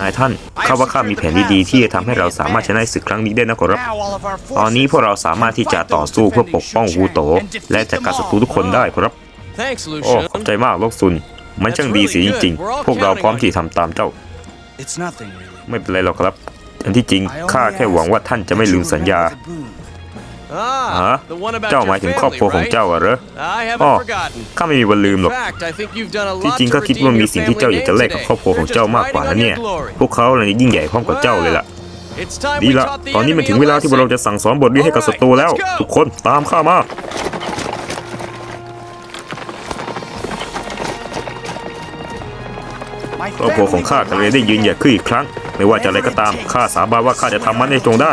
นายท่านข้าว่าข้ามีแผนดีๆที่จะทำให้เราสามารถชนะศึกครั้งนี้ได้นะขอรับ ตอนนี้พวกเราสามารถที่จะต่อสู้เพื่อปกป้องฮูโต และจัดการศัตรูทุกคนได้ขอรับ Thanks, โอ้ Lucian. ขอบใจมากลกซุน มันช่างดีเสียจริงๆ พวกเราพร้อมที่ทำตามเจ้า It's nothing really. ไม่เป็นไรหรอกครับอันที่จริงข้าแค่หวังว่าท่านจะไม่ลืมสัญญา Ah, ฮะ the one about เจ้า your หมายถึงครอบครัว family, ของ right? เจ้าอะเหรอ I อ๋อ haven't forgotten. ข้าไม่มีวันลืมหร In อก fact, I think you've done a ที่ lot จริง to ข้าคิดว่า redeem มี your สิ่งที่ family เจ้าอยากจะ name แลกกับ today. ครอบครัวของ You're เจ้า just มากกว่า riding นะ on เนี่ย your glory. พวกเขาเลยยิ่งใหญ่พร้อมกับเจ้าเลยล่ะ It's time ดี we ละ taught the ตอนนี้มัน enemy ถึ a งเวลาที่พวกเรา lesson. จะสั่งสอนบทเรียนให้กับศัตรูแล้ว Alright, let's go ทุกคนตามข้ามาครอบครัวของข้าก็เลยได้ยืนหยัดขึ้นอีกครั้ง ไม่ว่าจะอะไรก็ตามข้าสาบานว่าข้าจะทำมันให้จงได้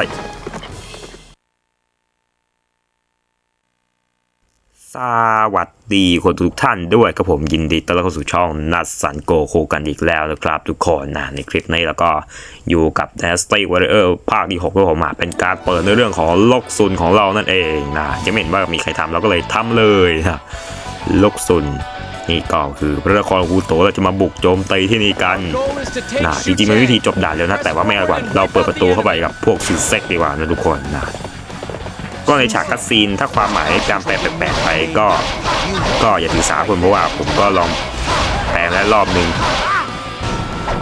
สวัสดีคนทุกท่านด้วยครับผมยินดีต้อนรับเข้าสู่ช่องนัดสันโกโคกันอีกแล้วนะครับ ทุกคนนะในคลิปนี้แล้วก็อยู่กับ n a s t y Warrior ภาคที่6ด้วยผมมาเป็นการเปิดในเรื่องของลกซุนของเรานั่นเองนะจะไม่เห็นว่ามีใครทำเราก็เลยทำเลยนะลกซุนนี่ก็คือพระนครฮูโตเราจะมาบุกโจมตีที่นี่กันนะจริงๆมันวิธีจบด่านแล้วนะแต่ว่าไม่เอากว่าเราเปิดประตูเข้าไปกับพวกซิเซ็กดีกว่านะทุกคนนะ ก็ในฉากคัดซีนถ้าความหมายการแปลแปลกๆไปก็ ก็อย่าถือสาคนเพราะว่าผมก็ลองแปลแล้วรอบนึง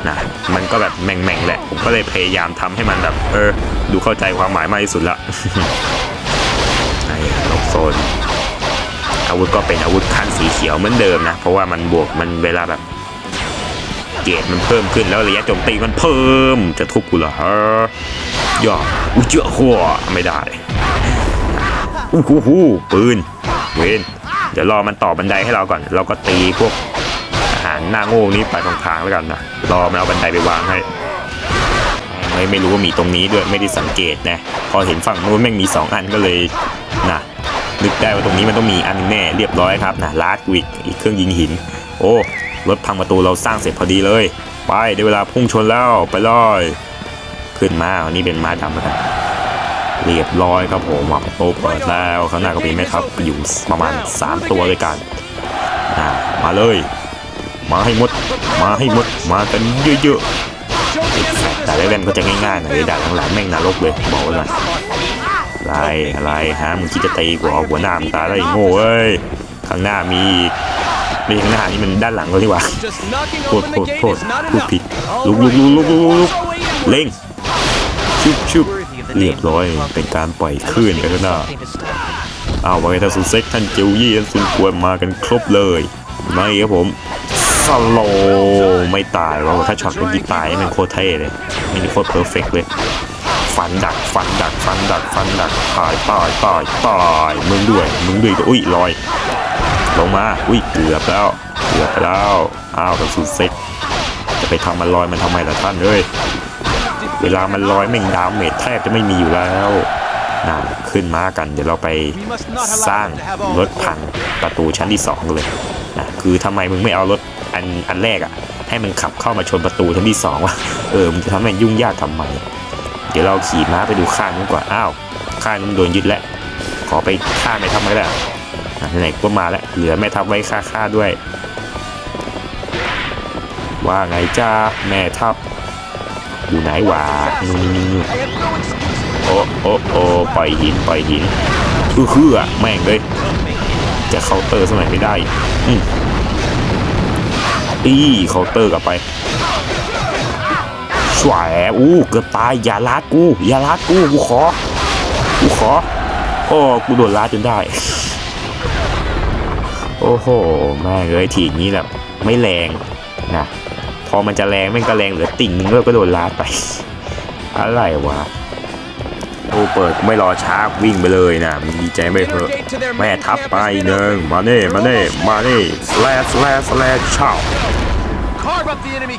นะมันก็แบบแม่งๆแหละ ผมก็เลยพยายามทำให้มันแบบ เออ ดูเข้าใจความหมายมากที่สุดละไอ้ลกโซน อาวุธก็เป็นอาวุธขั้นสีเขียวเหมือนเดิมนะ เพราะว่ามันบวกมันเวลาแบบ เกรดมันเพิ่มขึ้นแล้วระยะโจมตีมันเพิ่ม จะทุบกูเหรอฮะย่าอุยเจ้าหัวไม่ได้ อู้หูหูปืน เวนเดี๋ยวรอมันต่อบันไดให้เราก่อน เราก็ตีพวกอาหารหน้าโง่นี้ไปทางแล้วกันนะ รอมันเอาบันไดไปวางให้ ไม่ไม่รู้ว่ามีตรงนี้ด้วยไม่ได้สังเกตนะ พอเห็นฝั่งนู้นแม่งมีสองอันก็เลยนะนึกได้ว่าตรงนี้มันต้องมีอันแน่เรียบร้อยครับนะลาดวิกอีกเครื่องยิงหิน โอ้รถพังประตูเราสร้างเสร็จพอดีเลย ไปได้เวลาพุ่งชนแล้วไปเลยขึ้นมาอันนี้เป็นม้าดำแล้วกัน เรียบร้อยครับผมอะประตูเปิดแล้วข้างหน้าก็มีแม่ทัพอยู่ประมาณ 3 ตัวด้วยกันมาเลย มาให้หมด มาให้หมด มากันเยอะๆแต่แรกๆก็จะง่ายๆหน่อยด่านหลังแม่งนรกเลยบอกไว้ก่อนอะไรอะไรฮะมึงคิดจะตีกูเอาหัวหน้ามึงตายได้วไอ้โง่เอ้ยข้างหน้ามีอีกไม่ใช่ข้างหน้านี่มันด้านหลังก็ดีกว่าโทษโท the ษโทษ is not พูด enough. ผิดลุกลุกลุกลุกลุกเล็งชุบชุบ เรียบร้อยเป็นการปล่อยคลื่นไปข้างหน้าเอาไว้ท่านสุนเซ็กท่านเจียวยี่ท่านสุนควรมากันครบเลยไม่ครับผมสโลว์ไม่ตายว่าถ้าช็อตเมื่อกี้ตายนี่มันโคตรเท่เลยนี่โคตรเพอร์เฟกต์เลยฟันดักฟันดักฟันดักฟันดักตายตายตายตายมึงด้วยมึงด้วยอุ้ยลอย ลงมาอุ้ยเกือบแล้วเกือบไปแล้วอ้าวกระสุนเซ็กจะไปทำมันลอยมันทำไมล่ะท่านเอ้ย เวลามันลอยแม่งดาวเมจแทบจะไม่มีอยู่แล้วนะขึ้นมากัน เดี๋ยวเราไปสร้างรถพังประตูชั้นที่สองกันเลยนะคือทำไมมึงไม่เอารถอันอันแรกอะ่ะ ให้มันขับเข้ามาชนประตูชั้นที่สองวะเออมึงจะทำให้ยุ่งยากทำไมเดี๋ยวเราขี่ม้าไปดูข้างนู้นก่อนอ้าวข้างนู้นโดนยึดแล้วขอไปฆ่าแม่ทัพไว้แล้วอะไหนก็มาแล้วเหลือแม่ทัพไว้ฆ่าฆ่าด้วย ว่าไงจ้าแม่ทัพ อยู่ไหนวะนู่นนี่นี่โอ้โอ้โอ้ปล่อยหินปล่อยหินอือฮือแม่งเลย จะเคาน์เตอร์สมัยไม่ได้ อืมอีเคาน์เตอร์กลับไปสวยอู้เกือบตายอย่าลาดกูอย่าลาดกูกูขอกูขอโอ้กูโดนลาดจนได้ โอ้โหแม่งเอ้ยทีนี้แบบไม่แรงนะ อมันจะแรงแม่งก็แรงเหลือติ่งนึงแล้วก็โดนลาดไป อะไรวะโอเปิดไม่รอช้าวิ่งไปเลยนะมันดีใจไม่เพอะแม่ทับไปหนึ่งมาเน่มาเน่มาเน่สแลสแลสแลชา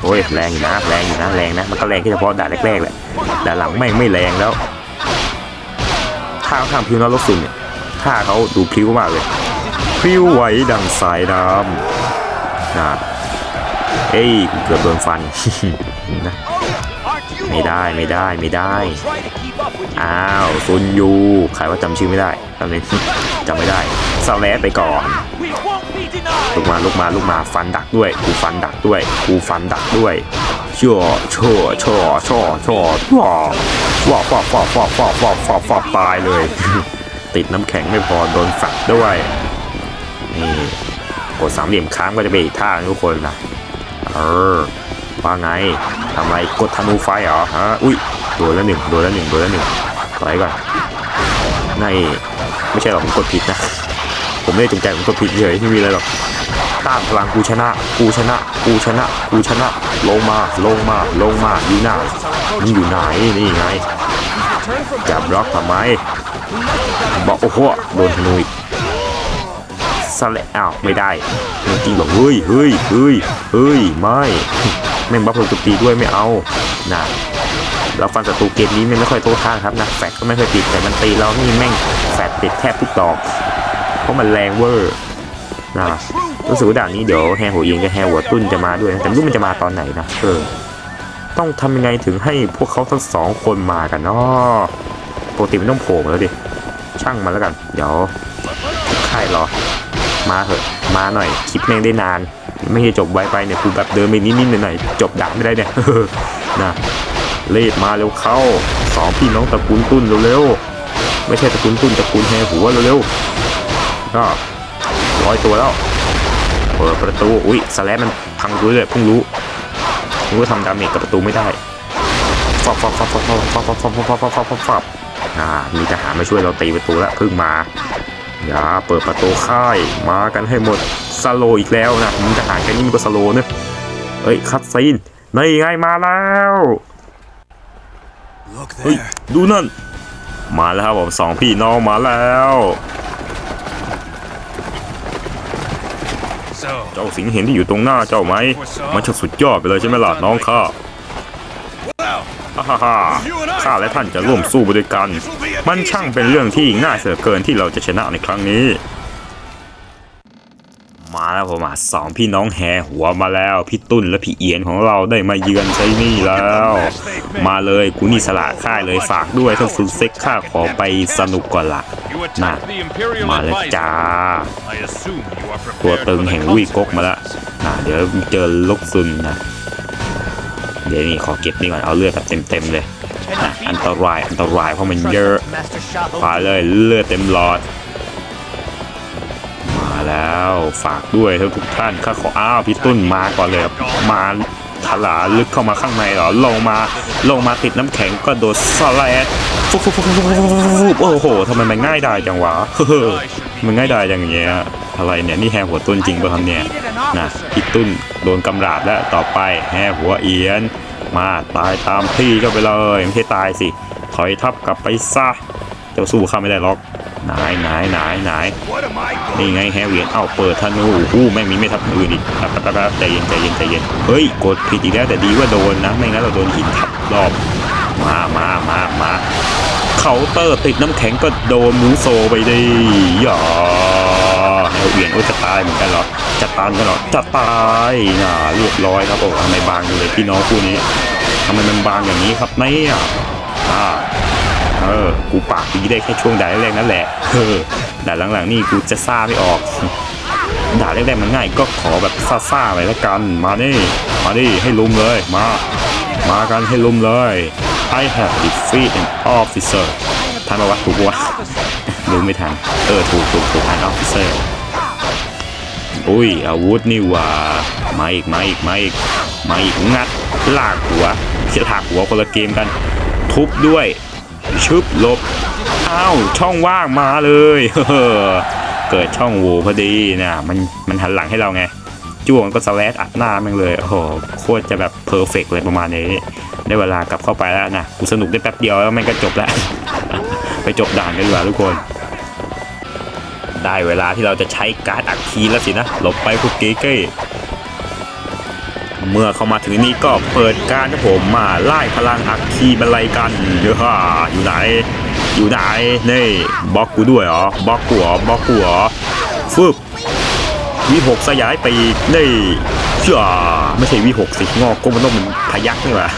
โอ้ยแรงนะแรงอยู่นะแรงนะมันก็แรงแค่เฉพาะด่านแรกๆแหละด่านหลังแม่งไม่แรงแล้วท่าข้ามพริ้วน้ำลกสุนเนี่ยท่าเขาดูพิ้วมากเลยพิ้วไหวดังสายน้ำนะ เอ้ยกูเกือบโดนฟันนะไม่ได้ไม่ได้ไม่ได้ อ้าวซุนยูใครว่าจำชื่อไม่ได้ตอนนี้จำไม่ได้สแลสไปก่อนลุกมาลุกมาลุกมาฟันดักด้วยกูฟันดักด้วยกูฟันดักด้วยชั่วชั่วชั่วชั่วชั่วว้าวว้าวว้าวว้าวว้าวว้าวว้าตายเลย ติดน้ำแข็งไม่พอโดนฝักด้วยนี่กดสามเหลี่ยมค้างก็จะเป็นอีกท่าทุกคนนะ เออว่าไงทำไรกดธนูไฟเหรอฮะอุ้ยโดนแล้วหนึ่งโดนแล้วหนึ่งโดนแล้วหนึ่งถอยก่อนนี่ไม่ใช่หรอกผมกดผิดนะ ผมไม่ได้จงใจผมกดผิดเฉยไม่มีอะไรหรอกต้านพลังกูชนะ กูชนะ กูชนะ กูชนะ ลงมา ลงมา ลงมา อยู่หนมึงอยู่ไหน นี่ไงจับล็อกทำไม บอกโอ้โห โดนธนูอีก สละอ้าวไม่ได้จริงบอกเฮ้ยเฮ้ยเฮ้ยเฮ้ยไม่แม่งบัฟเฟอร์ตุตีด้วยไม่เอานะเราฟันศัตรูเกมนี้ไม่ค่อยโต้ท่างครับนะแฟดก็ไม่เคยติดแต่มันตีเรานี่แม่งแฟดติดแทบทุกดอก เพราะมันแรงเวอร์นะรู้สึกว่าด่านนี้เดี๋ยวแฮหัวเอียงกับแฮหัวตุ้นจะมาด้วยนะแต่ไม่รู้มันจะมาตอนไหนนะเออต้องทำยังไงถึงให้พวกเขาทั้งสองคนมากันเนาะปกติมันต้องโผล่มาแล้วดิช่างมันแล้วกัน เดี๋ยวค่ายรอ มาเถอะ มาหน่อยคลิปแม่งได้นาน ไม่ใช่จบไวไปเนี่ยกูแบบเดินไปนิดๆหน่อยๆจบด่าไม่ได้เนี่ยนะรีบมาเร็วเข้าสองพี่น้องตระกูลตุ้นเร็วๆไม่ใช่ตระกูลตุ้นตระกูลแฮหัวเร็วๆก็ร้อยตัวแล้วเปิดประตูอุ้ยสแลมมันพังรู้เลยเพิ่งรู้รู้ว่าทำดาเมจกับประตูไม่ได้ฟับฟับฟับฟับฟับฟับฟับฟับฟับฟับฟับฟับฟับอ่ามีทหารมาช่วยเราตีประตูแล้วเพิ่งมา อย่าเปิดประตูค่าย มากันให้หมดสโลอีกแล้วนะมึงทหารแค่นี้มันก็สโลเนอะเอ้ยคัดซีนนี่ไงมาแล้ว Look เฮ้ยดูนั่น มาแล้วครับผมสองพี่น้องมาแล้ว So, เจ้าสิงเห็นที่อยู่ตรงหน้าเจ้าไหมมันช่างสุดยอดไปเลยใช่ไหมล่ะน้องข้า well, ฮ่าฮ่าข้าและท่านจะร่วมสู้ไปด้วยกัน มันช่างเป็นเรื่องที่ง่ายเสียเกินที่เราจะชนะในครั้งนี้ มาแล้วผมอะสองพี่น้องแห่หัวมาแล้ว พี่ตุ้นและพี่เอียนของเราได้มาเยือนใช้นี่แล้ว มาเลยกูนี่สละค่ายเลยฝากด้วยถ้าสุดเซ็กข้าขอไปสนุกก่อนละน่ะมาแล้วจ้า ตัวตึงแห่งวีกกมาล้วนะเดี๋ยวเจอลกซุนนะ เดี๋ยวนี่ขอเก็บนี่ก่อนเอาเลือดแบบเต็มๆเลยนะอันตรายอันตรายเพราะมันเยอะ Master Shop พาเลยเลือดเต็มหลอด มาแล้วฝากด้วยทุกท่านข้าขออ้าวพี่ตุ้นมาก่อนเลยครับมาถลาลึกเข้ามาข้างในเหรอลงมาลงมาติดน้ำแข็งก็โดดสไลด์ฟุบฟุบฟุบฟุบฟุบฟุบโอ้โหทำไมมันง่ายได้จังวะเฮ้อมันง่ายได้อย่างเงี้ยอะไรเนี่ยนี่แฮหัวตุ้นจริงป่ะครับเนี่ยนะพี่ตุ้น โดนกำราบแล้วต่อไปแฮหัวเอียน มาตายตามพี่เจ้าไปเลยไม่ใช่ตายสิ ถอยทับกลับไปซะเจ้าสู้ข้าไม่ได้หรอกไหนไหนไหนไหน What am I นี่ไงแฮร์เวียนเอ้าเปิดธนูอู้แม่งมีไม่ทับอื่นอีกแป๊บแป๊บแป๊บใจเย็นใจเย็นใจเย็นเฮ้ยกดผิดอีกแล้วแต่ดีว่าโดนนะ ไม่งั้นเราโดนหินทับรอบมามามามาเคาน์เตอร์ติดน้ำแข็งก็โดนมูโซไปดิอ ย่าแฮร์เวียนโอ้ยจะตายเหมือนกันเหรอจะตายกันเหรอจะตายน่ะเรียบร้อยครับผมทำไมบางอยู่เลยพี่น้องคู่นี้ทำไมมันบางอย่างนี้ครับเนี่ยอ่าเออกูปากดีได้แค่ช่วงด่าแรกๆนั่นแหละเออด่าหลังๆนี่กูจะซ่าไม่ออกด่าแรกๆมันง่ายก็ขอแบบซ่าๆไปแล้วกัน มาดิมาดิให้ลุมเลยมา มากันให้ลุมเลย I have defeated an officer ทันปะวะถูกปะวะรู้ไม่ทัน เออ ถูกถูกถูก an officer อุ้ย อาวุธนี่ว่ามาอีกมาอีกมาอีกมาอีกงัดลากหัวเสียถากหัวคนละเกมกัน ทุบด้วยชึบลบอ้าวช่องว่างมาเลยเกิดช่องโหว่พอดีนะมันมันหันหลังให้เราไงจ้วงก็สแลดอัดหน้าม่งเลยโอ้โหโคตรจะแบบเพอร์เฟกเลยประมาณนี้ได้เวลากลับเข้าไปแล้วนะกูสนุกได้แป๊บเดียวแล้วม่งก็จบแล้ว ไปจบด่านกันดีกว่าทุกคน ได้เวลาที่เราจะใช้การ์ดอัคคีแล้วสินะหลบไปพวกเก๊เก้เมื่อเข้ามาถึงนี่ก็เปิดการให้ผมมาไล่พลังอัคคีบรรลัยกันเดี๋ยวฮ่าอยู่ไหน อยู่ไหนนี่บล็อกกูด้วยเหรอบล็อกกูเหรอบล็อกกูเหรอฟึบวิหกสยายไปนี่เชื่อไม่ใช่วิหกสิงอกก็มันต้องเป็นพยักนี่หว่า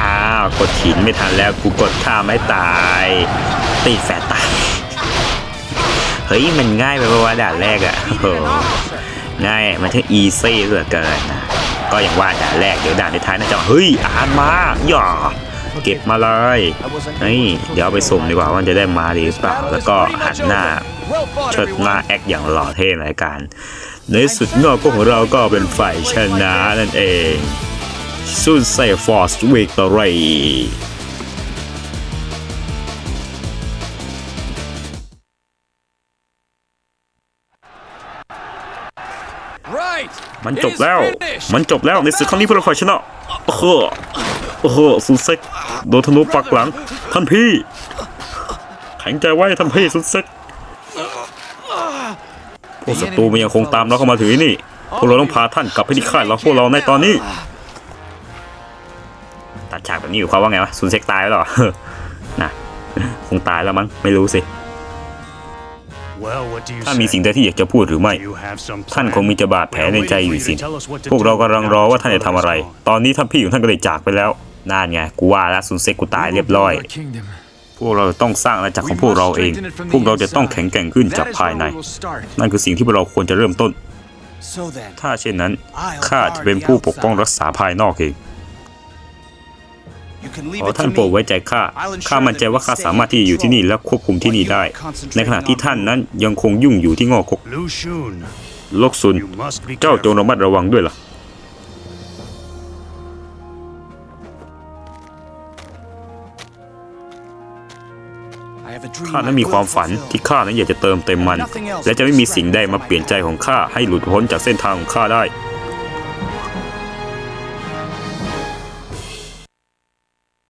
อ้าวกดหินไม่ทันแล้วกูกดข้ามไม่ตายตีแฟตตาย เฮ้ย มันง่ายไปปะวะด่านแรกอะโอ้โหง่ายมันช่างอีซี่เหลือเกินนะก็อย่างว่าด่านแรกเดี๋ยวด่านในท้ายน่าจะเฮ้ยอาหารมาอย่าเก็บมาเลยเฮ้ยเดี๋ยวเอาไปสุ่มดีกว่าว่าจะได้มาหรือเปล่า แล้วก็หันหน้าเชิดหน้าแอคอย่างหล่อเท่ในรายการ ในสุดงอกของเราก็เป็นฝ่ายชนะนั่นเองซุนเซฟอร์สวิกตอรี มันจบแล้ว มันจบแล้วในศึกครั้งนี้พวกเราฝ่ายชนะโอ้โหโอ้โหซุนเซ็กโดนธนูปักหลัง ท่านพี่ แข็งใจไว้ท่านพี่ซุนเซ็กพวกศัตรูมันยังคงตามเราเข้ามาถึงที่นี่ พวกเราต้องพาท่านกลับไปที่ค่ายเราพวกเราในตอนนี้ ตัดฉากแบบนี้อยู่ความว่าไงวะซุนเซ็กตายแล้วเหรอนะคงตายแล้วมั้งไม่รู้สิ ถ้ามี say? สิ่งใดที่อยากจะพูดหรือไม่ You have some ท่าน plan? คงมีจะบาดแผลในใจอยู่สิ We're waiting for you to tell us what to พวกเรา do กำลังรอว่าท่านจะทำอะไร now. ตอนนี้ท่านพี่ของท่านก็ได้จากไปแล้วน่านไงกูว่าแล้วซุนเซ็กกูตายเรียบร้อย kingdom. พวกเราต้องสร้างอาณาจักรของพวกเราเอง พวกเราจะต้องแข็งแกร่งขึ้นจากภายใน นั่นคือสิ่งที่พวกเราควรจะเริ่มต้น So then, ถ้าเช่นนั้นข้าจะเป็นผู้ปกป้องรักษาภายนอกเอง you can leave ขอ it ท่าน to โปรด me. ไว้ใจข้า ข้ามั่นใจว่าข้าสามารถที่จะอยู่ที่นี่และควบคุมที่นี่ได้ ในขณะที่ท่านนั้นยังคงยุ่งอยู่ที่งอกก Lu Shun, ลกซุน you must be เจ้าจง careful. ระมัดระวังด้วยล่ะ I have a dream ข้านั้น I มี will ความฝัน fulfill. ที่ข้านั้นอยากจะเติมเต็มมัน และจะไม่มีสิ่งใดมาเปลี่ยนใจของข้าให้หลุดพ้นจากเส้นทางของข้าได้